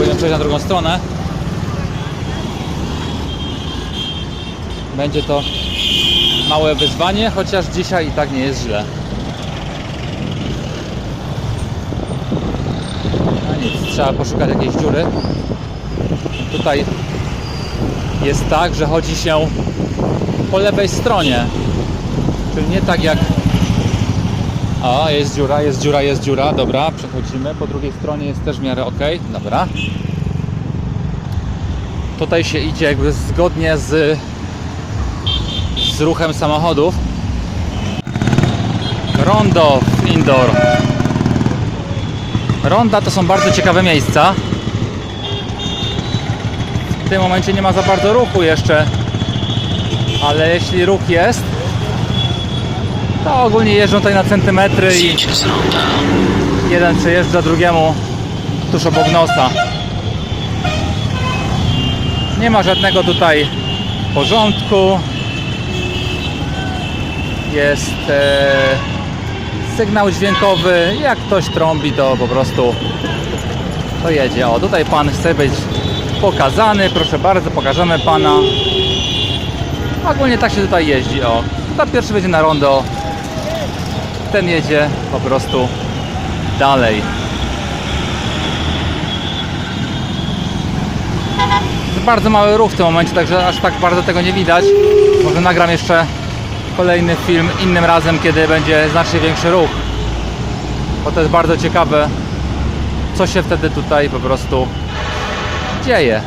przejść na drugą stronę. Będzie to małe wyzwanie, chociaż dzisiaj i tak nie jest źle. No nic, trzeba poszukać jakiejś dziury. Tutaj jest tak, że chodzi się po lewej stronie. Czyli nie tak jak. O, jest dziura, jest dziura, jest dziura. Dobra, przechodzimy. Po drugiej stronie jest też w miarę ok. Dobra. Tutaj się idzie jakby zgodnie z, z ruchem samochodów. Rondo indoor. Ronda to są bardzo ciekawe miejsca. W tym momencie nie ma za bardzo ruchu jeszcze, ale jeśli ruch jest, to ogólnie jeżdżą tutaj na centymetry i jeden przejeżdża drugiemu tuż obok nosa. Nie ma żadnego tutaj porządku. Jest e, sygnał dźwiękowy. Jak ktoś trąbi, to po prostu to jedzie. O, tutaj pan chce być pokazany. Proszę bardzo, pokażemy pana. Ogólnie tak się tutaj jeździ. O, kto pierwszy będzie na rondo, ten jedzie po prostu dalej. Jest bardzo mały ruch w tym momencie, także aż tak bardzo tego nie widać. Może nagram jeszcze kolejny film innym razem, kiedy będzie znacznie większy ruch. Bo to jest bardzo ciekawe, co się wtedy tutaj po prostu dzieje.